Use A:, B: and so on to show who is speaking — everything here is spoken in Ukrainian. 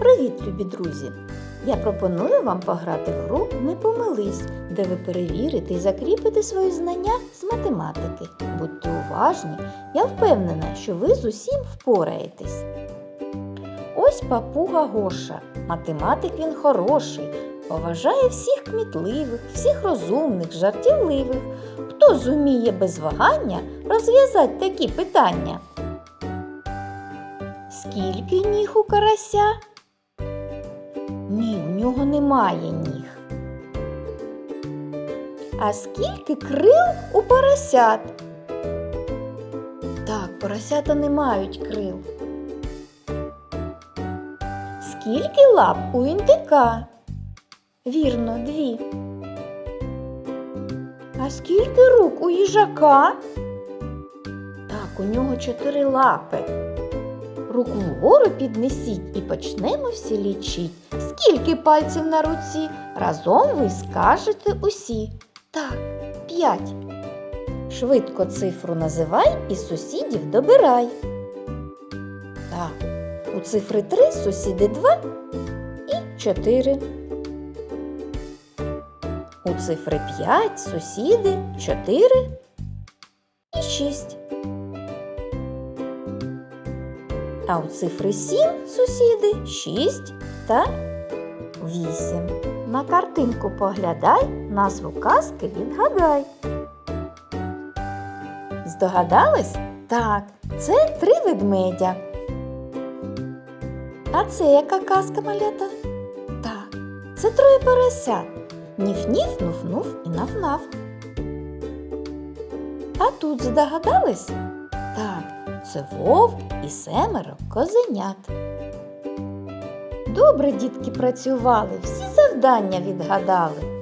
A: Привіт, любі друзі! Я пропоную вам пограти в гру Не помились, де ви перевірите і закріпите свої знання з математики. Будьте уважні, я впевнена, що ви з усім впораєтесь. Ось папуга Гоша. Математик він хороший, поважає всіх кмітливих, всіх розумних, жартівливих. Хто зуміє без вагання розв'язати такі питання? Скільки ніг у карася? Ні, у нього немає ніг. А скільки крил у поросят? Так, поросята не мають крил. Скільки лап у індика? Вірно, дві. А скільки рук у їжака? Так, у нього чотири лапи. Руку вгору піднесіть і почнемо всі лічить. Скільки пальців на руці? Разом ви скажете усі. Так, п'ять. Швидко цифру називай і сусідів добирай. Так, у цифри три сусіди два і чотири. У цифри п'ять сусіди чотири і шість. А у цифри 7 сусіди 6 та 8. На картинку поглядай, назву казки відгадай. Здогадались? Так, це три ведмедя. А це яка казка малята? Так, це троє поросят. Ніф-ніф, нуф-нуф і наф-наф. А тут здогадались? Так, це вовк і семеро козенят. Добре, дітки, працювали, всі завдання відгадали.